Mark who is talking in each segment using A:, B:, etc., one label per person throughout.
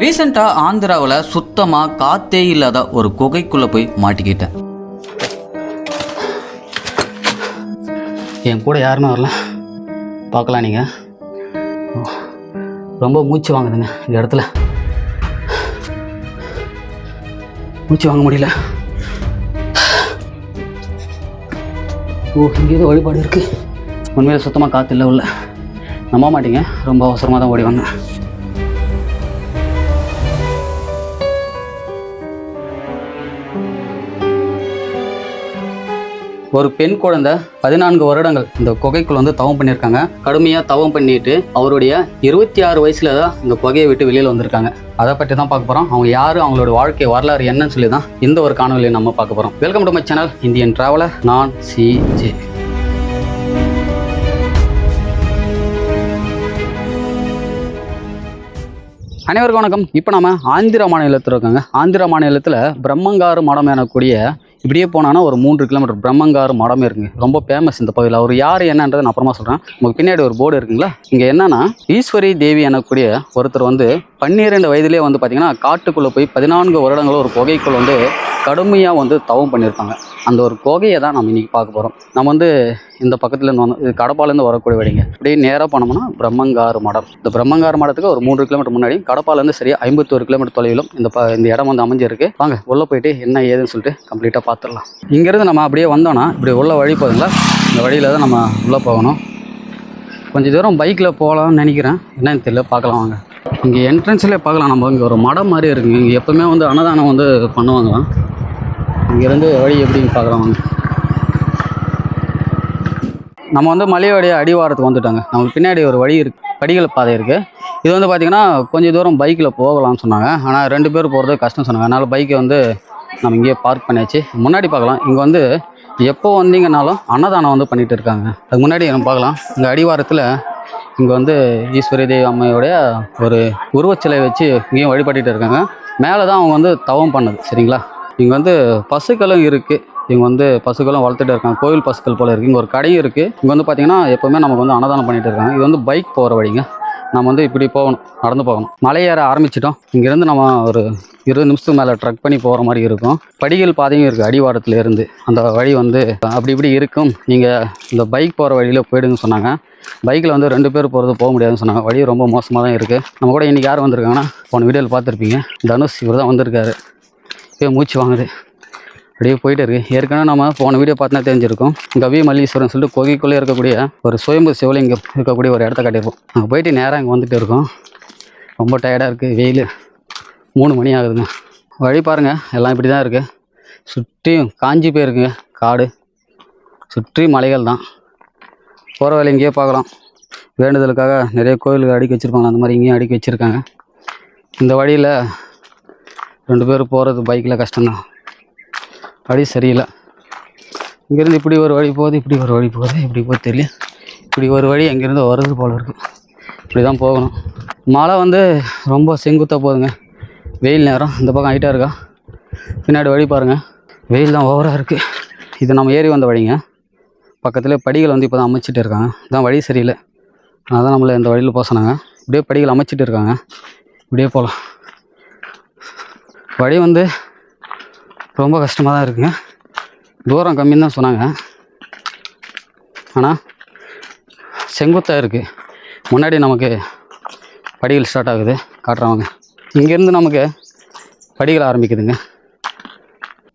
A: ரீசெண்டாக ஆந்திராவில் சுத்தமாக காத்தே இல்லாத ஒரு குகைக்குள்ளே போய் மாட்டிக்கிட்டேன்.
B: என் கூட யாருமே வரல. பார்க்கலாம் நீங்கள் ரொம்ப மூச்சு வாங்குதுங்க இந்த இடத்துல. மூச்சு வாங்க முடியல. ஓ இங்கே வழிபாடு இருக்கு. உண்மையில சுத்தமாக காற்று இல்லை உள்ள. நம்ப மாட்டீங்க. ரொம்ப அவசரமாக தான் ஓடி வந்தேன். ஒரு பெண் குழந்தை பதினான்கு வருடங்கள் இந்த குகைக்குள்ள வந்து தவம் பண்ணியிருக்காங்க. கடுமையாக தவம் பண்ணிட்டு அவருடைய இருபத்தி ஆறு வயசுல தான் இந்த குகையை விட்டு வெளியில் வந்திருக்காங்க. அதை பற்றி தான் பார்க்க போகிறோம் அவங்க யார்? அவங்களோட வாழ்க்கை வரலாறு என்னன்னு சொல்லி தான் இந்த ஒரு காணொலியை நம்ம பார்க்க போகிறோம் welcome to my channel Indian traveller நான் சி ஜே அனைவருக்கும் வணக்கம். இப்போ நம்ம ஆந்திர மாநிலத்தில் இருக்காங்க. ஆந்திர மாநிலத்தில் பிரம்மங்காரு மடம் எனக்கூடிய இப்படியே போனான்னா ஒரு மூன்று கிலோமீட்டர் பிரம்மங்காரு மடம் இருக்குங்க. ரொம்ப ஃபேமஸ் இந்த பகுதியில். அவர் யார் என்னன்றதை நான் அப்புறமா சொல்கிறேன் உங்களுக்கு பின்னாடி ஒரு போர்டு இருக்குங்களா? இங்கே என்னன்னா ஈஸ்வரி தேவி எனக்கூடிய ஒருத்தர் வந்து பன்னிரெண்டு வயதிலே வந்து பார்த்தீங்கன்னா காட்டுக்குள்ளே போய் பதினான்கு வருடங்களும் ஒரு குகைக்குள்ள வந்து கடுமையாக வந்து தவம் பண்ணியிருப்பாங்க அந்த ஒரு குகையை தான் நம்ம இன்றைக்கி பார்க்க போகிறோம் நம்ம வந்து இந்த பக்கத்துலேருந்து வந்தோம் இது கடப்பாலேருந்து வரக்கூடிய வழிங்க. அப்படியே நேராக போனோம்னா பிரம்மங்காரு மடம். இந்த பிரம்மங்காறு மடத்துக்கு ஒரு மூன்று கிலோமீட்டர் முன்னாடி கடப்பாலேருந்து சரியா ஐம்பத்தோரு கிலோமீட்டர் தொலைவிலும் இந்த ப இந்த இடம் வந்து அமைஞ்சிருக்கு. வாங்க உள்ளே போயிட்டு என்ன ஏதுன்னு சொல்லிட்டு கம்ப்ளீட்டாக பார்த்துடலாம். இங்கேருந்து நம்ம அப்படியே வந்தோன்னா இப்படி உள்ள வழி போதுங்களா இந்த வழியில் தான் நம்ம உள்ளே போகணும். கொஞ்சம் தூரம் பைக்கில் போகலாம்னு நினைக்கிறேன். என்னன்னு தெரியல பார்க்கலாம் வாங்க. இங்கே என்ட்ரன்ஸ்லேயே பார்க்கலாம். நம்ம இங்கே ஒரு மடம் மாதிரி இருக்குங்க இங்கே எப்போவுமே வந்து அன்னதானம் வந்து பண்ணுவாங்களாம் இங்கேருந்து வழி எப்படின்னு பார்க்கலாம் வாங்க. நம்ம வந்து மலையோடைய அடிவாரத்துக்கு வந்துட்டாங்க. நமக்கு பின்னாடி ஒரு வழி இருக்கு. படிகள் பாதை இருக்குது இது வந்து பார்த்திங்கன்னா கொஞ்சம் தூரம் பைக்கில் போகலாம்னு சொன்னாங்க. ஆனால் ரெண்டு பேர் போகிறது கஷ்டம் சொன்னாங்க. அதனால் பைக்கை வந்து நம்ம இங்கேயே பார்க் பண்ணியாச்சு. முன்னாடி பார்க்கலாம். இங்கே வந்து எப்போ வந்தீங்கனாலும் அன்னதானம் வந்து பண்ணிகிட்டு இருக்காங்க. அதுக்கு முன்னாடி நம்ம பார்க்கலாம். இங்கே அடிவாரத்தில் இங்கே வந்து ஈஸ்வரி தேவி அம்மையோடைய ஒரு உருவச்சிலை வச்சு இங்கேயும் வழிபட்டுட்டு இருக்காங்க. மேலே தான் அவங்க வந்து தவம் பண்ணது. சரிங்களா? இங்கே வந்து பசுக்களும் இருக்குது இவங்க வந்து பசுக்களும் வளர்த்துட்டு இருக்காங்க. கோவில் பசுக்கள் போல் இருக்குது இங்கே ஒரு கடையும் இருக்குது இங்கே வந்து பார்த்திங்கன்னா எப்போவுமே நமக்கு வந்து அன்னதானம் பண்ணிகிட்டு இருக்காங்க. இது வந்து பைக் போகிற வழிங்க. நம்ம வந்து இப்படி போகணும் நடந்து போகணும். மலை ஏற ஆரம்பிச்சிட்டோம். இங்கேருந்து நம்ம ஒரு இருபது நிமிஷத்துக்கு மேலே ட்ரக் பண்ணி போகிற மாதிரி இருக்கும். படிகள் பாதையும் இருக்குது அடிவாரத்துலேருந்து. அந்த வழி வந்து அப்படி இப்படி இருக்கும். நீங்கள் இந்த பைக் போகிற வழியில் போயிடுங்கன்னு சொன்னாங்க. பைக்கில் வந்து ரெண்டு பேர் போகிறது போக முடியாதுன்னு சொன்னாங்க. வழி ரொம்ப மோசமாக தான் இருக்குது நம்ம கூட இன்றைக்கி யார் வந்திருக்காங்கன்னா போன வீடியோவில் பார்த்துருப்பீங்க. தனுஷ் இவர் தான் வந்திருக்காரு. இப்போ மூச்சு வாங்குது. அப்படியே போயிட்டு இருக்கு. ஏற்கனவே நம்ம போன வீடியோ பார்த்தா தெரிஞ்சிருக்கும். கவி மல்லீஸ்வரன் சொல்லிட்டு கொகைக்குள்ளே இருக்கக்கூடிய ஒரு சுயம்பு சிவலிங்கம் இருக்கக்கூடிய ஒரு இடத்த காட்டியிருப்போம். அங்கே போயிட்டு நேராக இங்கே வந்துட்டு இருக்கோம். ரொம்ப டயர்டாக இருக்குது வெயில் மூணு மணி ஆகுதுங்க. வழி பாருங்கள் எல்லாம் இப்படி தான் இருக்குது சுற்றியும் காஞ்சி போயிருக்குங்க. காடு. சுற்றி மலைகள் தான். போகிற வேலை இங்கேயே பார்க்கலாம். வேண்டுதலுக்காக நிறைய கோயில்கள் அடுக்கி வச்சுருப்பாங்க. அந்த மாதிரி இங்கேயும் அடுக்கி வச்சுருக்காங்க. இந்த வழியில் ரெண்டு பேர் போகிறது பைக்கில் கஷ்டம்தான். வழி சரியில்லை. இங்கேருந்து இப்படி ஒரு வழி போகுது இப்படி ஒரு வழி போகுது இப்படி போகுது தெரியல. இப்படி ஒரு வழி அங்கேருந்து வருது போல் இருக்கும் இப்படி தான் போகணும். மழை வந்து ரொம்ப செங்குத்தாக போகுதுங்க. வெயில் நேரம். இந்த பக்கம் ஹைட்டாக இருக்கா? பின்னாடி வழி பாருங்கள் வெயில் தான் ஓவராக இருக்குது இது நம்ம ஏறி வந்த வழிங்க. பக்கத்தில் படிகள் வந்து இப்போ தான் அமைச்சிட்டு இருக்காங்க. இதான் வழி சரியில்லை. அதனால் தான் நம்மளை இந்த வழியில் போக சொன்னாங்க இப்படியே படிகள் அமைச்சிட்டு இருக்காங்க. இப்படியே போகலாம் வழி வந்து ரொம்ப கஷ்டமாக தான் இருக்குங்க. தூரம் கம்மின்னு தான் சொன்னாங்க. ஆனால் செங்குத்தாக இருக்குது முன்னாடி நமக்கு படிகள் ஸ்டார்ட் ஆகுது. காட்டுறவங்க. இங்கேருந்து நமக்கு படிகள் ஆரம்பிக்குதுங்க.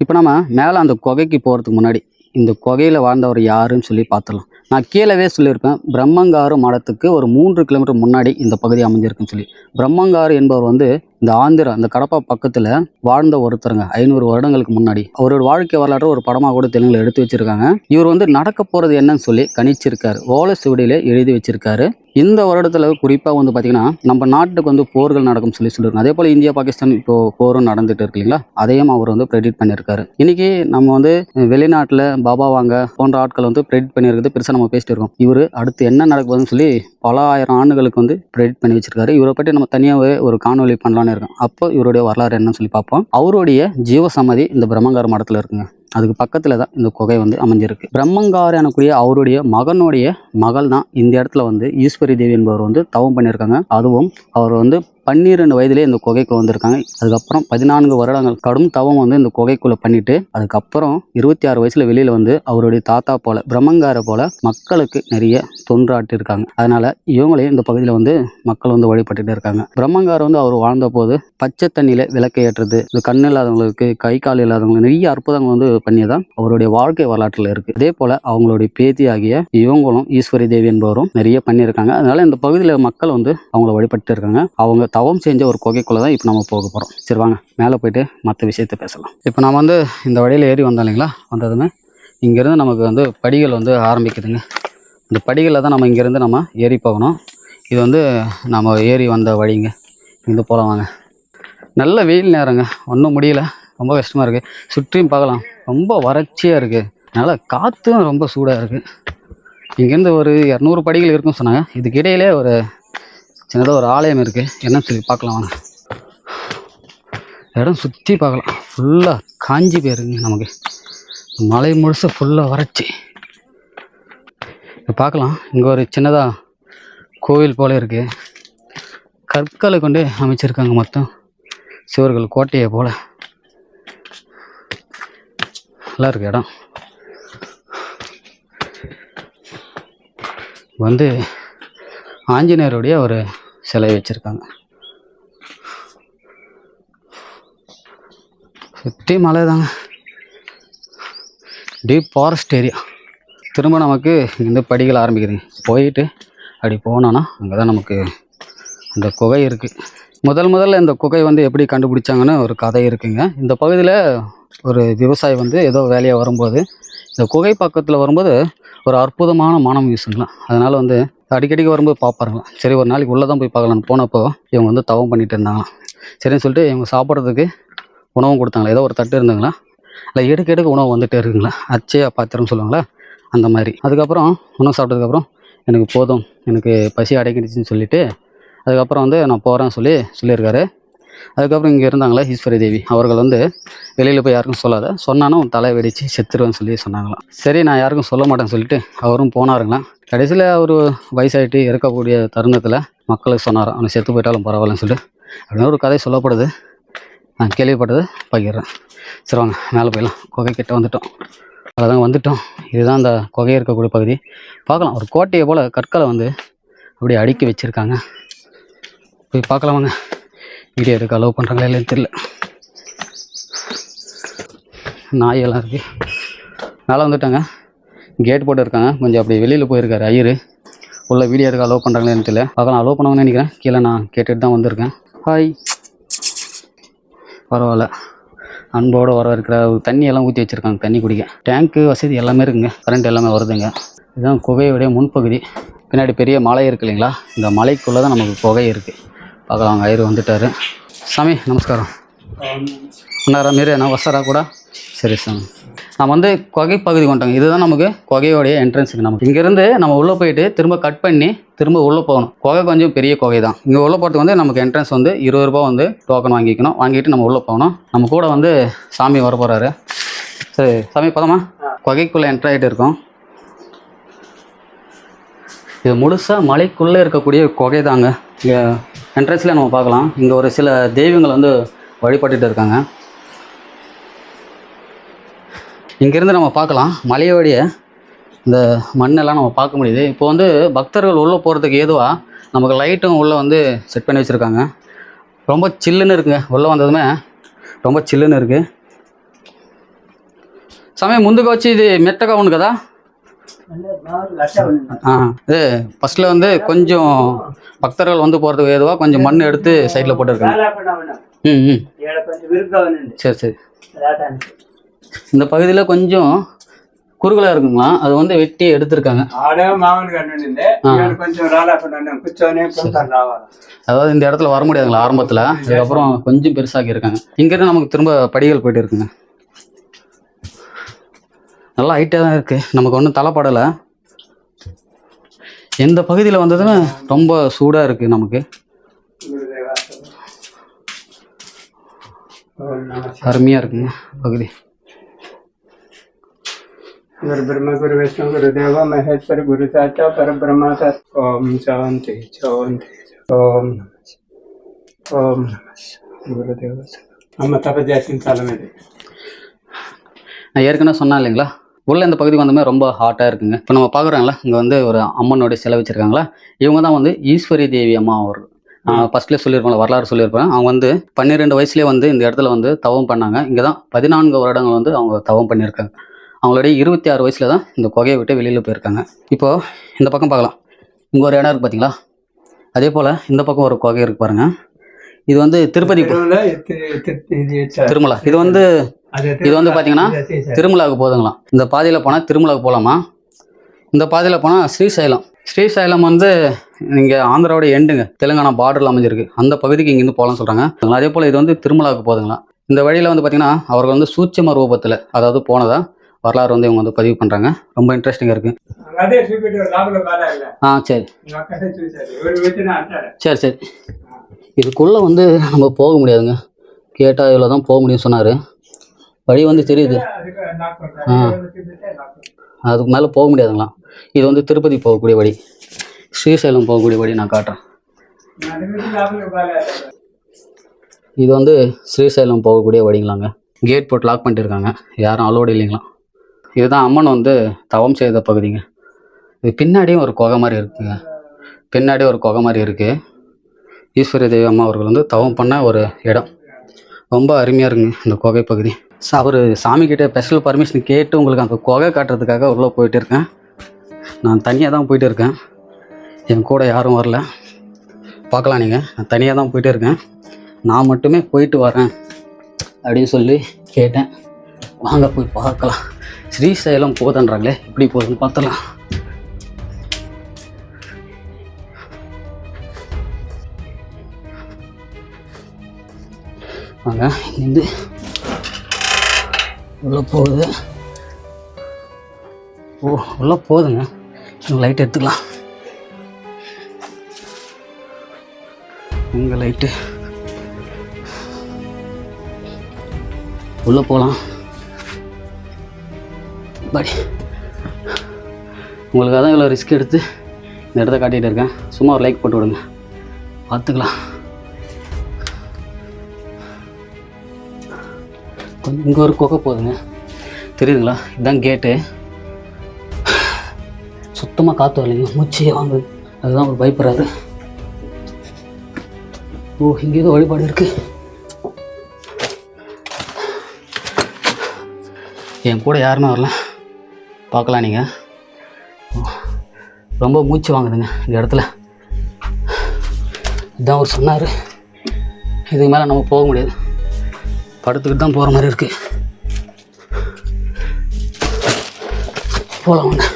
B: இப்போ நம்ம மேலே அந்த குகைக்கு போகிறதுக்கு முன்னாடி இந்த குகையில் வாழ்ந்தவர் யாருன்னு சொல்லி பார்த்துடலாம். நான் கீழவே சொல்லியிருப்பேன். பிரம்மங்காறு மடத்துக்கு ஒரு மூன்று கிலோமீட்டர் முன்னாடி இந்த பகுதி அமைஞ்சிருக்குன்னு சொல்லி. பிரம்மங்காரு என்பவர் வந்து இந்த ஆந்திரா இந்த கடப்பா பக்கத்தில் வாழ்ந்த ஒருத்தருங்க. ஐநூறு வருடங்களுக்கு முன்னாடி. அவரோட வாழ்க்கை வரலாற்று ஒரு படமாக கூட தெலுங்குல எடுத்து வச்சிருக்காங்க. இவர் வந்து நடக்க போகிறது என்னன்னு சொல்லி கணிச்சிருக்காரு. ஓலை சுவடியில எழுதி வச்சிருக்காரு. இந்த வருடத்தில் குறிப்பாக வந்து பார்த்திங்கன்னா நம்ம நாட்டுக்கு வந்து போர்கள் நடக்கும் சொல்லி சொல்லியிருக்காங்க அதே போல் இந்தியா பாகிஸ்தான் இப்போ போரும் நடந்துட்டு இருக்கு இல்லைங்களா? அதையும் அவர் வந்து ப்ரெடிட் பண்ணியிருக்காரு இன்னைக்கு நம்ம வந்து வெளிநாட்டில் பாபா வாங்க போன்ற ஆட்கள் வந்து ப்ரெடிட் பண்ணியிருக்கிறது பெருசாக நம்ம பேசிட்டு இருக்கோம். இவர் அடுத்து என்ன நடக்குதுன்னு சொல்லி பல ஆயிரம் ஆண்டுகளுக்கு வந்து ப்ரெடிட் பண்ணி வச்சிருக்காரு. இவரை பற்றி நம்ம தனியாகவே ஒரு காணொலி பண்ணலான்னு இருக்கோம். அப்போ இவருடைய வரலாறு என்னன்னு சொல்லி பார்ப்போம். அவருடைய ஜீவசமாதி இந்த பிரம்மங்கார மடத்தில் இருக்குங்க. அதுக்கு பக்கத்தில் தான் இந்த குகை வந்து அமைஞ்சிருக்கு. பிரம்மங்கார் எனக்கூடிய அவருடைய மகனுடைய மகள் தான் இந்த இடத்துல வந்து ஈஸ்வரி தேவி என்பவர் வந்து தவம் பண்ணியிருக்காங்க. அதுவும் அவர் வந்து பன்னிரெண்டு வயதிலே இந்த குகைக்கு வந்திருக்காங்க. அதுக்கப்புறம் பதினான்கு வருடங்கள் கடும் தவம் வந்து இந்த குகைக்குள்ளே பண்ணிட்டு அதுக்கப்புறம் இருபத்தி ஆறு வயசுல வெளியில வந்து அவருடைய தாத்தா போல பிரம்மங்கார போல மக்களுக்கு நிறைய தொன்றாட்டி இருக்காங்க அதனால இவங்களையும் இந்த பகுதியில் வந்து மக்கள் வந்து வழிபட்டுட்டு இருக்காங்க. பிரம்மங்கார வந்து அவர் வாழ்ந்த போது பச்சை தண்ணியில விளக்கை ஏற்றுறது இந்த கண் இல்லாதவங்களுக்கு கை கால் இல்லாதவங்களுக்கு நிறைய அற்புதங்கள் வந்து பண்ணியதான் அவருடைய வாழ்க்கை வரலாற்றில் இருக்கு. அதே போல அவங்களுடைய பேத்தி ஆகிய இவங்களும் ஈஸ்வரி தேவி என்பவரும் நிறைய பண்ணியிருக்காங்க. அதனால இந்த பகுதியில் மக்கள் வந்து அவங்கள வழிபட்டு இருக்காங்க. அவங்க தவம் செஞ்ச ஒரு குகைக்குள்ளே தான் இப்போ நம்ம போக போகிறோம் சரி வாங்க. மேலே போயிட்டு மற்ற விஷயத்தை பேசலாம். இப்போ நம்ம வந்து இந்த வழியில் ஏறி வந்தோம் இல்லைங்களா? வந்ததுமே இங்கேருந்து நமக்கு வந்து படிகள் வந்து ஆரம்பிக்குதுங்க. இந்த படிகளில் தான் நம்ம இங்கேருந்து நம்ம ஏறி போகணும். இது வந்து நம்ம ஏறி வந்த வழிங்க. இங்கே போகலாம் வாங்க. நல்ல வெயில் நேரங்க. ஒன்றும் முடியல. ரொம்ப கஷ்டமாக இருக்குது சுற்றியும் பார்க்கலாம். ரொம்ப வறட்சியாக இருக்குது அதனால் காற்றும் ரொம்ப சூடாக இருக்குது இங்கேருந்து ஒரு இரநூறு படிகள் இருக்குன்னு சொன்னாங்க. இதுக்கு இடையிலே ஒரு சின்னதாக ஒரு ஆலயம் இருக்குது என்னன்னு சொல்லி பார்க்கலாம் வாங்க. இடம் சுற்றி பார்க்கலாம். ஃபுல்லாக காஞ்சி போயிருங்க நமக்கு. மலை முழுசு ஃபுல்லாக வறட்சி. இப்போ பார்க்கலாம். இங்கே ஒரு சின்னதாக கோவில் போல இருக்குது கற்களை கொண்டு அமைச்சிருக்காங்க மொத்தம். சிவர்கள் கோட்டையை போல். நல்லா இருக்கு இடம். வந்து ஆஞ்சநேயருடைய ஒரு சிலை வச்சுருக்காங்க. சுற்றி மலை தாங்க டீப் ஃபாரஸ்ட் ஏரியா திரும்ப நமக்கு இந்த படிகள் ஆரம்பிக்குதுங்க. போயிட்டு அப்படி போனோன்னா அங்கே தான் நமக்கு அந்த குகை இருக்குது முதல் முதல்ல இந்த குகை வந்து எப்படி கண்டுபிடிச்சாங்கன்னு ஒரு கதை இருக்குங்க. இந்த பகுதியில் ஒரு விவசாயி வந்து ஏதோ வேலையாக வரும்போது இந்த குகை பக்கத்தில் வரும்போது ஒரு அற்புதமான மனம் வீசுங்களாம் அதனால் வந்து அடிக்கடிக்கு வரும்போது பார்ப்பாருங்க. சரி ஒரு நாளைக்கு உள்ளே தான் போய் பார்க்கலான்னு போனப்போ இவங்க வந்து தவம் பண்ணிட்டு இருந்தாங்களாம். சரின்னு சொல்லிட்டு இவங்க சாப்பிட்றதுக்கு உணவும் கொடுத்தாங்களா ஏதோ ஒரு தட்டு இருந்தாங்களா இல்லை எடுக்க எடுக்க உணவு வந்துட்டே இருக்குங்களா? அச்சையா பாத்திரம் சொல்லுவாங்களா? அந்த மாதிரி. அதுக்கப்புறம் உணவு சாப்பிட்டதுக்கப்புறம் எனக்கு போதும். எனக்கு பசி அடைக்கிடுச்சின்னு சொல்லிட்டு அதுக்கப்புறம் வந்து நான் போகிறேன்னு சொல்லி சொல்லியிருக்காரு. அதுக்கப்புறம் இங்கே இருந்தாங்களே ஈஸ்வரி தேவி. அவர்கள் வந்து வெளியில் போய் யாருக்கும் சொல்லாத. சொன்னாலும் உன் தலை வெடிச்சு செத்துருவேன்னு சொல்லி சொன்னாங்களாம். சரி நான் யாருக்கும் சொல்ல மாட்டேன்னு சொல்லிட்டு அவரும் போனாருங்களாம். கடைசியில் அவர் வயசாயிட்டு இருக்கக்கூடிய தருணத்தில் மக்களுக்கு சொன்னாராம். அவனை செத்து போயிட்டாலும் பரவாயில்லன்னு சொல்லிட்டு. அப்படின்னு ஒரு கதை சொல்லப்படுது. நான் கேள்விப்பட்டது பகிர்றேன். சரி வாங்க மேலே போயிடலாம். குகை கிட்ட வந்துட்டோம். அதுதான் வந்துட்டோம். இதுதான் அந்த குகை இருக்கக்கூடிய பகுதி. பார்க்கலாம். ஒரு கோட்டையை போல் கற்களை வந்து அப்படியே அடுக்கி வச்சுருக்காங்க. போய் பார்க்கலாம் வாங்க. வீடியோ எடுக்க அலோவ் பண்ணுறாங்களா இல்லைன்னு தெரியல. நாயெல்லாம் இருக்குது மேலே வந்துட்டாங்க. கேட் போட்டு இருக்காங்க. கொஞ்சம் அப்படி வெளியில் போயிருக்காரு ஐயர். உள்ள வீடியோ எடுக்க அலோவ் பண்ணுறாங்களேன்னு தெரியல. பார்க்கலாம் அலோவ் பண்ணுவாங்கன்னு நினைக்கிறேன். கீழே நான் கேட்டுட்டு தான் வந்திருக்கேன். ஹாய் பரவாயில்ல. அன்போடு வர இருக்கிற தண்ணி எல்லாம் ஊற்றி வச்சுருக்காங்க. தண்ணி குடிக்க. டேங்க்கு வசதி எல்லாமே இருக்குங்க. கரண்ட் எல்லாமே வருதுங்க. இதுதான் குகையுடைய முன்பகுதி. பின்னாடி பெரிய மலை இருக்கு இல்லைங்களா? இந்த மலைக்குள்ளே தான் நமக்கு குகை இருக்குது பார்க்கலாம் அவங்க ஐயர் வந்துட்டார். சாமி நமஸ்காரம். அண்ணாரா மீறி நான் வசரா கூட? சரி சாமி. நம்ம வந்து குகை பகுதி கொண்டாங்க. இதுதான் நமக்கு குகையோடைய என்ட்ரன்ஸுக்கு நமக்கு இங்கேருந்து நம்ம உள்ளே போயிட்டு திரும்ப கட் பண்ணி திரும்ப உள்ளே போகணும். குகை கொஞ்சம் பெரிய குகை தான். இங்கே உள்ளே போகிறதுக்கு வந்து நமக்கு என்ட்ரன்ஸ் வந்து இருபது ரூபா வந்து டோக்கன் வாங்கிக்கணும். வாங்கிட்டு நம்ம உள்ளே போகணும். நம்ம கூட வந்து சாமி வர போகிறாரு சரி சாமி பதமா குகைக்குள்ளே என்ட்ரு ஆகிட்டு இருக்கோம். இது முழுசாக மலைக்குள்ளே இருக்கக்கூடிய கொகை தாங்க. இங்கே என்ட்ரன்ஸில் நம்ம பார்க்கலாம். இங்கே ஒரு சில தெய்வங்கள் வந்து வழிபட்டுட்டு இருக்காங்க. இங்கேருந்து நம்ம பார்க்கலாம். மலையோடைய இந்த மண்ணெல்லாம் நம்ம பார்க்க முடியுது. இப்போ வந்து பக்தர்கள் உள்ளே போகிறதுக்கு ஏதுவாக நமக்கு லைட்டும் உள்ளே வந்து செட் பண்ணி வச்சுருக்காங்க. ரொம்ப சில்லுன்னு இருக்குங்க உள்ளே வந்ததுமே ரொம்ப சில்லுன்னு இருக்குது சமயம் ముందుకు వచ్చి இது మెత్తగా ஒன்று கதா? இது ஃபர்ஸ்ட்ல வந்து கொஞ்சம் பக்தர்கள் வந்து போகிறதுக்கு ஏதுவாக கொஞ்சம் மண் எடுத்து சைடில் போட்டுருக்காங்க. ம் ம். சரி சரி. இந்த பகுதியில் கொஞ்சம் குறுகலா இருக்குங்களா? அது வந்து வெட்டி எடுத்திருக்காங்க. அதாவது இந்த இடத்துல வர முடியாதுங்களா ஆரம்பத்தில்? அதுக்கப்புறம் கொஞ்சம் பெருசாக்கி இருக்காங்க இங்கிருந்து நமக்கு திரும்ப படிகள் போயிட்டு இருக்குங்க. நல்லா ஹைட்டாக தான் இருக்குது நமக்கு ஒன்றும் தலைப்படலை. எந்த பகுதியில் வந்ததுன்னு ரொம்ப சூடாக இருக்குது நமக்கு. அருமையாக இருக்குங்க பகுதி.
C: गुरु ब्रह्म गुरु विष्णु गुरु देव महेश्वर गुरु साचा पर ब्रह्म सत ओम शांति शांति ओम ओम குருதேவ நம்ம தப்ப ஜாஸ்தின்னு தலைமை
B: நான் ஏற்கனவே சொன்னேன் இல்லைங்களா? உள்ள இந்த பகுதிக்கு வந்தோமே ரொம்ப ஹாட்டாக இருக்குங்க. இப்போ நம்ம பார்க்குறாங்களா இங்கே வந்து ஒரு அம்மனுடைய சிலை வச்சுருக்காங்களா? இவங்க தான் வந்து ஈஸ்வரி தேவி அம்மா அவர். ஃபர்ஸ்ட்லேயே சொல்லியிருப்பாங்க வரலாறு சொல்லியிருப்பேன் அவங்க வந்து பன்னிரெண்டு வயசுலேயே வந்து இந்த இடத்துல வந்து தவம் பண்ணாங்க. இங்கே தான் பதினான்கு வருடங்கள் வந்து அவங்க தவம் பண்ணியிருக்காங்க. அவங்களுடைய இருபத்தி ஆறு வயசில் தான் இந்த குகையை விட்டு வெளியில் போயிருக்காங்க. இப்போது இந்த பக்கம் பார்க்கலாம். இங்கே ஒரு இடம் இருக்குது பார்த்தீங்களா அதே போல் இந்த பக்கம் ஒரு குகை இருக்குது பாருங்கள் இது வந்து திருப்பதி திருமலா. இது வந்து இது வந்து பார்த்தீங்கன்னா திருமலாவுக்கு போதுங்களாம் இந்த பாதையில் போனால் திருமலாவுக்கு போகலாமா இந்த பாதையில் போனால் ஸ்ரீசைலம். ஸ்ரீசைலம் வந்து இங்கே ஆந்திராவோட எண்டுங்க. தெலுங்கானா பார்டரில் அமைஞ்சிருக்கு. அந்த பகுதிக்கு இங்கேருந்து போகலாம்னு சொல்கிறாங்க அதே போல் இது வந்து திருமலாவுக்கு போதுங்களா இந்த வழியில் வந்து பார்த்தீங்கன்னா அவர்கள் வந்து சூட்சம ரூபத்தில் அதாவது போனதா வரலாறு வந்து இவங்க வந்து பதிவு பண்ணுறாங்க ரொம்ப இன்ட்ரெஸ்டிங்காக இருக்குது ஆ சரி. சரி சரி. இதுக்குள்ளே வந்து நம்ம போக முடியாதுங்க. கேட்டால் இவ்வளோ தான் போக முடியும்னு சொன்னார். வழி வந்து தெரியுது.
C: ஆ.
B: அதுக்கு மேலே போக முடியாதுங்களாம். இது வந்து திருப்பதி போகக்கூடிய வழி. ஸ்ரீசைலம் போகக்கூடிய வழி நான் காட்டுறேன். இது வந்து ஸ்ரீசைலம் போகக்கூடிய வழிங்களாங்க. கேட் போட்டு லாக் பண்ணிட்டுருக்காங்க யாரும் அலோடு இல்லைங்களாம் இதுதான் அம்மன் வந்து தவம் செய்த பகுதிங்க. இது பின்னாடியும் ஒரு குகை மாதிரி இருக்குங்க. பின்னாடி ஒரு குகை மாதிரி இருக்குது ஈஸ்வரி தேவி அம்மா அவர்கள் வந்து தவம் பண்ண ஒரு இடம். ரொம்ப அருமையாக இருக்குங்க இந்த குகை பகுதி. அவர் சாமிக்கிட்ட ஸ்பெஷல் பர்மிஷன் கேட்டு உங்களுக்கு அந்த குகை காட்டுறதுக்காக உள்ளே போயிட்டு இருக்கேன். நான் தனியாக தான் போயிட்டு இருக்கேன். என் கூட யாரும் வரல. பார்க்கலாம் நீங்கள் நான் தனியாக தான் போயிட்டு இருக்கேன். நான் மட்டுமே போயிட்டு வரேன் அப்படின்னு சொல்லி கேட்டேன். வாங்க போய் பார்க்கலாம். ஸ்ரீசைலம் போதன்றாங்களே எப்படி போகுதுன்னு பார்த்துலாம் வாங்க இங்கேருந்து உள்ளே போகுது. ஓ உள்ளே போகுதுங்க. லைட் எடுத்துக்கலாம். உங்கள் லைட்டு உள்ளே போகலாம். படி. உங்களுக்காக தான் இவ்வளோ ரிஸ்க் எடுத்து இந்த இடத்த காட்டிகிட்டு இருக்கேன். சும்மா ஒரு லைக் போட்டு விடுங்க. பார்த்துக்கலாம். கொஞ்சம் இங்கே ஒரு குகை போகுதுங்க தெரியுதுங்களா? இதுதான் கேட்டு. சுத்தமாக காற்று வரலைங்க. மூச்சையே வாங்குது அதுதான் அவர் பயப்படுறாரு. ஓ இங்கே ஏதோ வழிபாடு இருக்கு. என் கூட யாருமே வரல. பார்க்கலாம் நீங்கள் ரொம்ப மூச்சு வாங்குதுங்க இந்த இடத்துல. இதுதான் அவர் சொன்னார். இதுக்கு மேலே நம்ம போக முடியாது. படுத்துக்கிட்டு தான் போகிற மாதிரி இருக்கு. போகலாம் வாங்க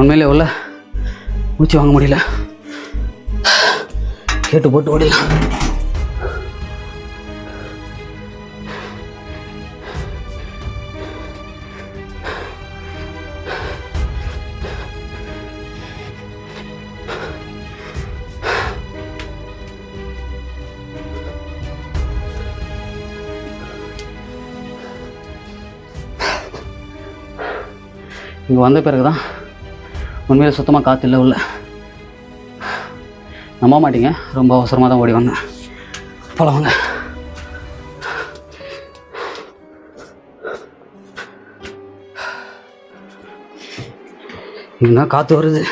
B: உண்மையிலே உள்ள மூச்சு வாங்க முடியல. கேட்டு போட்டு ஓடிடலாம். இங்கே வந்த பிறகு தான் உண்மையில் சுத்தமாக காற்று இல்லை உள்ள. நம்ப மாட்டீங்க. ரொம்ப அவசரமாக தான் ஓடி வந்தேன். போலாம் இங்கே காற்று வருது.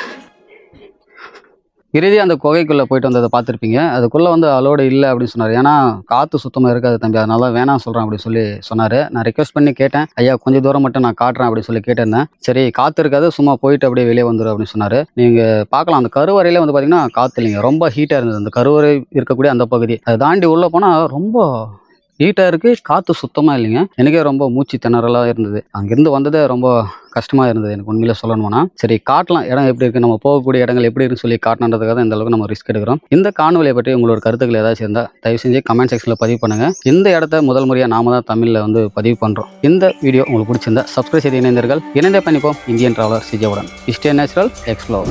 B: இறுதி அந்த குகைக்குள்ளே போயிட்டு வந்ததை பார்த்துருப்பீங்க. அதுக்குள்ளே வந்து அலோடு இல்லை அப்படின்னு சொன்னார். ஏன்னா காற்று சுத்தமாக இருக்காது தம்பி. அதனால வேணாம் சொல்கிறேன் அப்படின்னு சொல்லி சொன்னார். நான் ரெக்வஸ்ட் பண்ணி கேட்டேன். ஐயா கொஞ்சம் தூரம் மட்டும் நான் காட்டுறேன் அப்படின்னு சொல்லி கேட்டிருந்தேன். சரி காற்று இருக்காது. சும்மா போயிட்டு அப்படியே வெளியே வந்துடும் அப்படின்னு சொன்னார். நீங்கள் பார்க்கலாம். அந்த கருவறையிலே வந்து பார்த்தீங்கன்னா காற்று இல்லைங்க. ரொம்ப ஹீட்டாக இருந்தது. அந்த கருவறை இருக்கக்கூடிய அந்த பகுதி. அதை தாண்டி உள்ளே போனால் ரொம்ப ஹீட்டாக இருக்குது காற்று சுத்தமாக இல்லைங்க. எனக்கே ரொம்ப மூச்சு திணறலாக இருந்தது. அங்கேருந்து வந்ததே ரொம்ப கஷ்டமாக இருந்தது எனக்கு உண்மையில சொல்லணும்னா. சரி காட்டலாம். இடம் எப்படி இருக்குது நம்ம போகக்கூடிய இடங்கள் எப்படி இருக்குன்னு சொல்லி காட்டணுன்றதுக்காக தான் இந்த அளவுக்கு நம்ம ரிஸ்க் எடுக்கிறோம். இந்த காணொலியை பற்றி உங்களோட கருத்துக்கள் ஏதாச்சும் இருந்தால் தயவு செஞ்சு கமெண்ட் செக்ஷனில் பதிவு பண்ணுங்கள் இந்த இடத்த முதல் முறையாக நாம தான் தமிழில் வந்து பதிவு பண்ணுறோம் இந்த வீடியோ உங்களுக்கு பிடிச்சிருந்தா சப்ஸ்கிரைப் செய்து இணைந்தீர்கள் இணைந்தே பண்ணிப்போம். இந்தியன் ட்ராவலர் சிஜாவுடன் இஸ்டே நேச்சுரல் எக்ஸ்ப்ளோர்